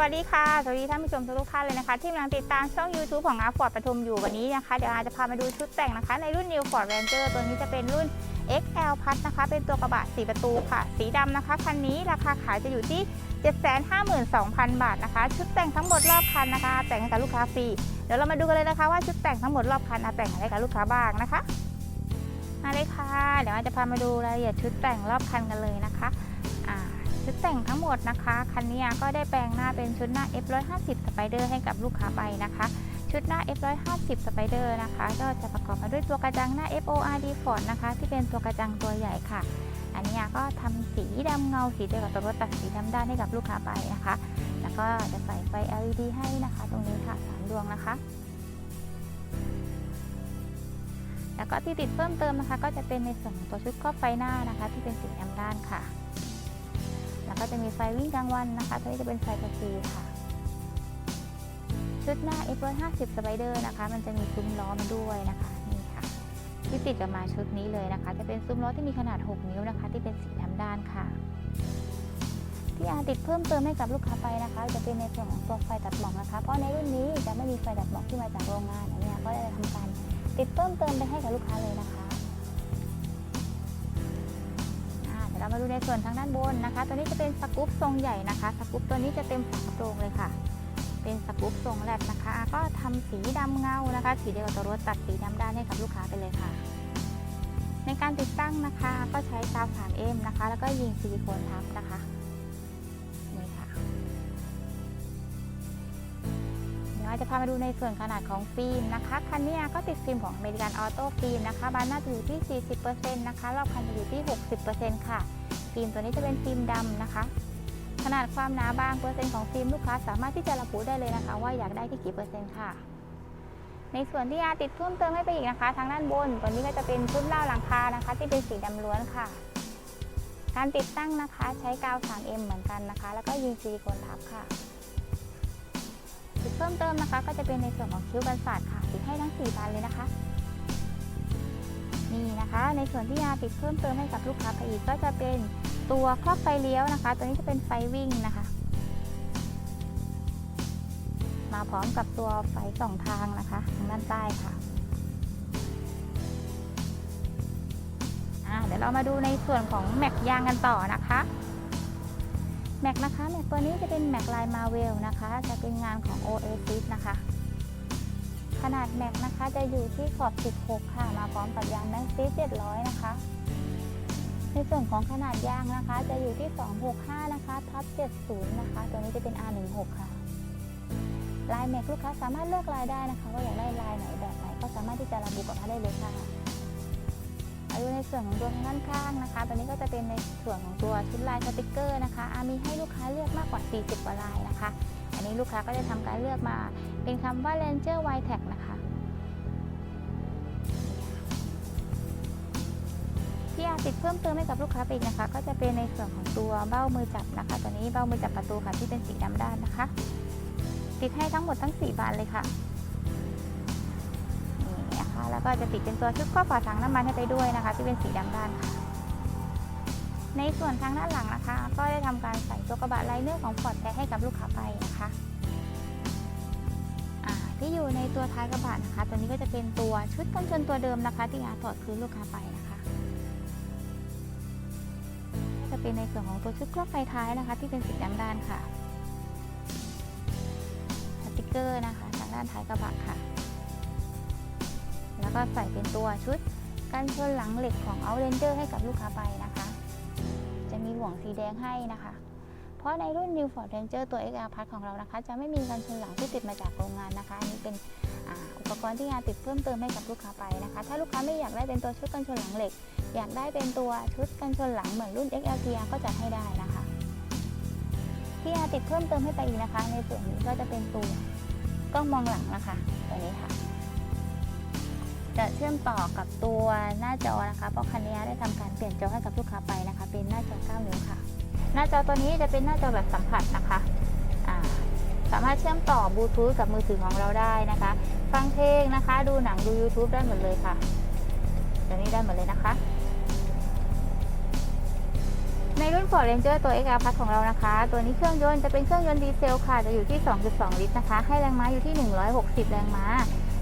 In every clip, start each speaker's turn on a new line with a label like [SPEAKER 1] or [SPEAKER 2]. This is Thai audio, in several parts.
[SPEAKER 1] วัสดีค่ะ สวัสดีท่านผู้ชมทุกท่านเลยนะคะ ที่กำลังติดตามช่อง YouTube ของอาฟอร์ดปทุมอยู่วันนี้นะคะ เดี๋ยวอาจะพามาดูชุดแต่งนะคะ ในรุ่น New Ford Ranger ตัวนี้จะเป็นรุ่น XL พัทนะคะ เป็นตัวกระบะ 4 ประตูค่ะ สีดำนะคะ คันนี้ราคาขายจะอยู่ที่ 752,000 บาทนะคะ ชุดแต่งทั้งหมดรอบคันนะคะ แต่งให้กับลูกค้าฟรี เดี๋ยวเรามาดูกันเลยนะคะว่าชุดแต่งทั้งหมดรอบคันอาแต่งให้กับลูกค้าบ้างนะคะ มาเลยค่ะ เดี๋ยวอาจะพามาดูรายละเอียดชุดแต่งรอบคันกันเลยนะคะ แต่งทั้งหมดนะคะ คันนี้ก็ได้แปลงหน้าเป็นชุดหน้า F150 Spider ให้กับลูกค้าไปนะคะ ชุดหน้า F150 Spider นะคะ ก็จะประกอบมาด้วยตัวกระจังหน้า FORD Ford นะคะ ที่เป็นตัวกระจังตัวใหญ่ค่ะ อันนี้ก็ทำสีดำเงาสีเดียวกับตัวรถตัดสีดำด้านให้กับลูกค้าไปนะคะ แล้วก็จะใส่ไฟ LED ให้นะคะ ตรงนี้ค่ะสามดวงนะคะแล้วก็ที่ติดเพิ่มเติมนะคะ ก็จะเป็นในส่วนของตัวชุดครอบไฟหน้านะคะ ที่เป็นสีดำด้านค่ะ ก็จะมีไฟวิ่งกลางวันนะคะตัวนี้จะเป็นไฟกระซีค่ะ ชุดหน้า F150 Spider นะคะ มันจะมีซุ้มล้อมาด้วยนะคะนี่ค่ะ ที่ติดกับมาชุดนี้เลยนะคะ จะเป็นซุ้มล้อที่มีขนาด 6 นิ้วนะคะ ที่เป็นสีดำด้านค่ะ ที่อาติดเพิ่มเติมให้กับลูกค้าไปนะคะ จะเป็นในส่วนของตัวไฟตัดหมอกนะคะ เพราะในรุ่นนี้จะไม่มีไฟตัดหมอกที่มาจากโรงงานอันนี้ก็ได้ทำการติดเพิ่มเติมไปให้กับลูกค้าเลยนะคะ มาดูในส่วนทางด้านบนนะคะ ตัวนี้จะเป็นสกู๊ปทรงใหญ่นะคะ สกู๊ปตัวนี้จะเต็มฝาโปรงเลยค่ะ เป็นสกู๊ปทรงแลบนะคะ ก็ทำสีดำเงานะคะ สีเดียวกับตัวรถตัดสีดำด้านให้กับลูกค้าไปเลยค่ะ ในการติดตั้งนะคะ ก็ใช้กาว 3M นะคะ แล้วก็ยิงซิลิโคนทับนะคะนี่ค่ะ เดี๋ยวจจะพามาดูในส่วนขนาดของฟิล์มนะคะ คันนี้ก็ติดฟิล์มของอเมริกันออโต้ฟิล์มนะคะ บานหน้าจะอยู่ที่ 40%นะคะ รอบคันจะอยู่ที่ 60%ค่ะ ฟิล์มตัวนี้จะเป็นฟิล์มดำนะคะ ขนาดความหนาบางเปอร์เซ็นต์ของฟิล์มลูกค้าสามารถที่จะระบุได้เลยนะคะ ว่าอยากได้ที่กี่เปอร์เซ็นต์ค่ะ ในส่วนที่อาติดเพิ่มเติมให้ไปอีกนะคะ ทางด้านบนตัวนี้ก็จะเป็นชุดล่าหลังคานะคะ ที่เป็นสีดำล้วนค่ะ การติดตั้งนะคะใช้กาว 3M เหมือนกันนะคะ แล้วก็ยิงซิลิโคนทับค่ะติดเพิ่มเติมนะคะ ก็จะเป็นในส่วนของคิ้วกันศาสตร์ค่ะติดให้ทั้ง4บานเลยนะคะ นี่นะคะ ในส่วนที่ยาติดเพิ่มเติมให้กับลูกค้าไปอีกก็จะเป็นตัวครอบไฟเลี้ยวนะคะ ตัวนี้จะเป็นไฟวิ่งนะคะ มาพร้อมกับตัวไฟสองทางนะคะทางด้านใต้ค่ะเดี๋ยวเรามาดูในส่วนของแม็กยางกันต่อนะคะแม็กนะคะแม็กตัวนี้จะเป็นแม็กลายมาเวลนะคะ จะเป็นงานของ Oasis นะคะ นาดแม็กนะคะจะอยู่ที่ขอบ 16 ค่ะ มาพร้อมกับยางแม็กซิส700 นะคะ ในส่วนของขนาดยางนะคะจะอยู่ที่ 265 นะคะทับ70 นะคะ ตัวนี้จะเป็น R16 ค่ะ ลายแม็กลูกค้าสามารถเลือกลายได้นะคะ ว่าอยากได้ลายไหนแบบไหนก็สามารถที่จะระบุกับเขาได้เลยค่ะมาดูในส่วนของตัวด้านข้างนะคะ ตัวนี้ก็จะเป็นในส่วนของตัวชุดลายสติกเกอร์นะคะอามีให้ลูกค้าเลือกมากกว่า 40กว่าลายนะคะ นี้ลูกค้าก็จะทำการเลือกมา เป็นคำว่า Ranger w i t e c นะคะ ที่อาติดเพิ่มเติมให้กับลูกค้าไปอีกนะคะ ก็จะเป็นในส่วนของตัวเบ้ามือจับนะคะ ตัวนี้เบ้ามือจับประตูค่ะที่เป็นสีดำด้านนะคะ ติดให้ทั้งหมดทั้ง 4 บานเลยค่ะนี่นะคะแล้วก็จะติดเป็นตัวชุดครอบฝาถังน้ำมันให้ไปด้วยนะคะ ที่เป็นสีดำด้านค่ะ ในส่วนทางด้านหลังนะคะ ก็ได้ทำการใส่ตัวกระบะไลเนอร์ของฟอร์ดแท้ให้กับลูกค้าไปนะคะที่อยู่ในตัวท้ายกระบะนะคะ ตัวนี้ก็จะเป็นตัวชุดกันชนตัวเดิมนะคะ ที่อาถอดคืนลูกค้าไปนะคะจะเป็นในส่วนของตัวชุดครอบไฟท้ายนะคะ ที่เป็นสีดำด้านค่ะสติกเกอร์นะคะทางด้านท้ายกระบะค่ะ แล้วก็ใส่เป็นตัวชุดกันชนหลังเหล็กของ Outlander ให้กับลูกค้าไป วงสีแดงให้นะคะ เพราะในรุ่น New Ford Ranger ตัว XL Plus ของเรานะคะ จะไม่มีกันชนหลังที่ติดมาจากโรงงานนะคะ อันนี้เป็นอุปกรณ์ที่งานติดเพิ่มเติมให้กับลูกค้าไปนะคะ ถ้าลูกค้าไม่อยากได้เป็นตัวชุดกันชนหลังเหล็ก อยากได้เป็นตัวชุดกันชนหลังเหมือนรุ่น XLTR ก็จะให้ได้นะคะ ที่อาติดเพิ่มเติมให้ไปอีกนะคะ ในส่วนนี้ก็จะเป็นตัวกล้องมองหลังนะคะตัวนี้ค่ะ จะเชื่อมต่อกับตัวหน้าจอนะคะ เพราะคันนี้ได้ทำการเปลี่ยนจอให้กับลูกค้าไปนะคะ หน้าจอตัวนี้จะเป็นหน้าจอแบบสัมผัสนะคะสามารถเชื่อมต่อบลูทูธกับมือถือของเราได้นะคะ ฟังเพลงนะคะ ดูหนังดู YouTube ได้หมดเลยค่ะตัวนี้ได้หมดเลยนะคะ ในรุ่น Ford Ranger ตัว XL Plus ของเรานะคะ ตัวนี้เครื่องยนต์จะเป็นเครื่องยนต์ดีเซลค่ะ จะอยู่ที่ 2.2 ลิตรนะคะ ให้แรงม้าอยู่ที่ 160 แรงม้า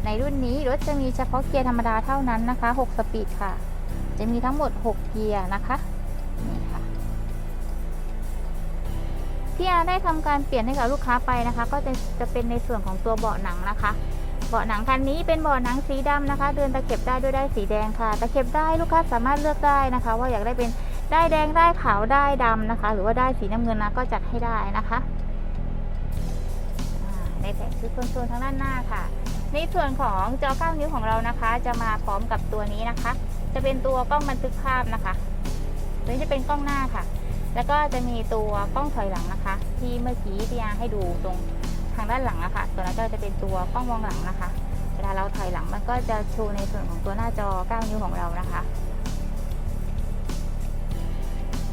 [SPEAKER 1] ในรุ่นนี้รถจะมีเฉพาะเกียร์ธรรมดาเท่านั้นนะคะ 6 สปีดค่ะ จะมีทั้งหมด 6 เกียร์นะคะ พี่อาได้ทำการเปลี่ยนให้กับลูกค้าไปนะคะ ก็จะจะเป็นในส่วนของตัวเบาะหนังนะคะ เบาะหนังคันนี้เป็นเบาะหนังสีดำนะคะ เดินตะเข็บได้ด้วยได้สีแดงค่ะ ตะเข็บได้ลูกค้าสามารถเลือกได้นะคะ ว่าอยากได้เป็นได้แดงได้ขาวได้ายดำนะคะ หรือว่าได้สีน้ำเงินนะก็จัดให้ได้นะคะในแผงชุดคอนโซลทางด้านหน้าค่ะ ในส่วนของจอ 9 นิ้วของเรานะคะ จะมาพร้อมกับตัวนี้นะคะ จะเป็นตัวกล้องบันทึกภาพนะคะตัวนี้จะเป็นกล้องหน้าค่ะ แล้วก็จะมีตัวกล้องถอยหลังนะคะ ที่เมื่อกี้พี่อาให้ดูตรงทางด้านหลังอะค่ะตัวนั้นก็จะเป็นตัวกล้องมองหลังนะคะ เวลาเราถอยหลังมันก็จะโชว์ในส่วนของตัวหน้าจอ 9 นิ้วของเรานะคะ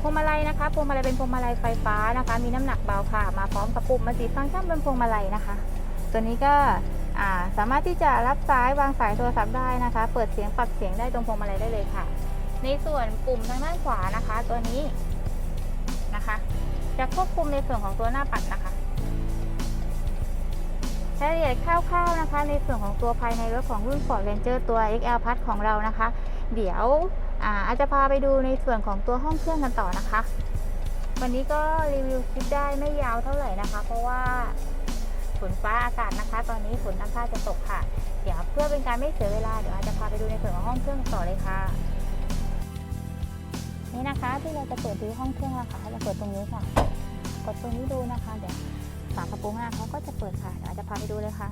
[SPEAKER 1] พวงมาลัยนะคะพวงมาลัยเป็นพวงมาลัยไฟฟ้านะคะ มีน้ำหนักเบาค่ะ มาพร้อมกับปุ่มมันติฟังก์ชันบนพวงมาลัยนะคะ ตัวนี้ก็สามารถที่จะรับสายวางสายโทรศัพท์ได้นะคะ เปิดเสียงปรับเสียงได้ตรงพวงมาลัยได้เลยค่ะ ในส่วนปุ่มทางด้านขวานะคะ ตัวนี้ นะคะ จะควบคุมในส่วนของตัวหน้าปัดนะคะรายละเอียดคร่าวๆนะคะ ในส่วนของตัวภายในรถของรุ่น Ford Ranger ตัว XL Plus ของเรานะคะ เดี๋ยวอาอาจจะพาไปดูในส่วนของตัวห้องเครื่องกันต่อนะคะ วันนี้ก็รีวิวคลิปได้ไม่ยาวเท่าไหร่นะคะ เพราะว่าฝนฟ้าอากาศนะคะ ตอนนี้ฝนตั้งท่าจะตกค่ะ เดี๋ยวเพื่อเป็นการไม่เสียเวลาเดี๋ยวอาจจะพาไปดูในส่วนของห้องเครื่องต่อเลยค่ะ นี่นะคะ ที่เราจะเปิดดูห้องเครื่องแล้วค่ะเราเปิดตรงนี้ค่ะ กดตรงนี้ดูนะคะ เดี๋ยวฝากระโปรงหน้าเขาก็จะเปิดค่ะเดี๋ยวจะพาไปดูเลยค่ะ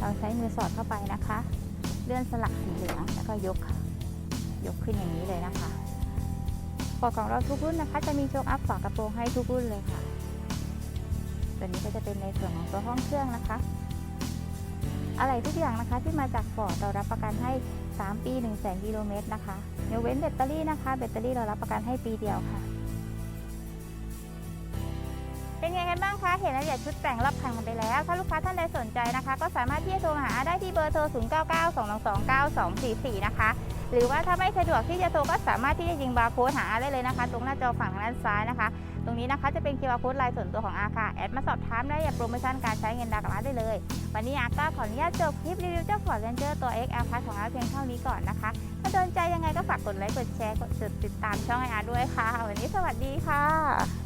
[SPEAKER 1] เราใช้มือสอดเข้าไปนะคะ เลื่อนสลักสีเหลืองแล้วก็ยกค่ะ ยกขึ้นอย่างนี้เลยนะคะปอกของเราทุกรุ่นนะคะ จะมีโชคอัพฝากระโปรงให้ทุกรุ่นเลยค่ะ ตัวนี้ก็จะเป็นในส่วนของตัวห้องเครื่องนะคะ อะไรทุกอย่างนะคะที่มาจากฟอร์ดเรารับประกันให้ 3 ปี1 0 0 0 0 0กิโลเมตรนะคะยกเว้นแบตเตอรี่นะคะ แบตเตอรี่เรารับประกันให้ปีเดียวค่ะ เป็นไงกันบ้างคะเห็นรายละเอียดชุดแต่งรอบคันกันไปแล้ว ถ้าลูกค้าท่านใดสนใจนะคะ ก็สามารถที่จะโทรหาได้ที่เบอร์โทร 0 9 9 2 2 2 9 2 4 4 นะคะหรือว่าถ้าไม่สะดวกที่จะโทรก็สามารถที่จะยิงบาร์โค้ดหาได้เลยนะคะ ตรงหน้าจอฝั่งด้านซ้ายนะคะ ตรงนี้นะคะจะเป็น QR Code ไลน์ส่วนตัวของอาค่ะ แอดมาสอบถามได้อย่าโปรโมชั่นการใช้เงินดาวกับอาได้เลย วันนี้อาก็ขออนุญาตจบคลิปรีวิวเจ้า Ford Ranger ตัว XL Plus ของอาเพียงเท่านี้ก่อนนะคะ ถ้าโดนใจยังไงก็ฝากกดไลค์ กดแชร์ กดติดตามช่องไออาด้วยค่ะ วันนี้สวัสดีค่ะ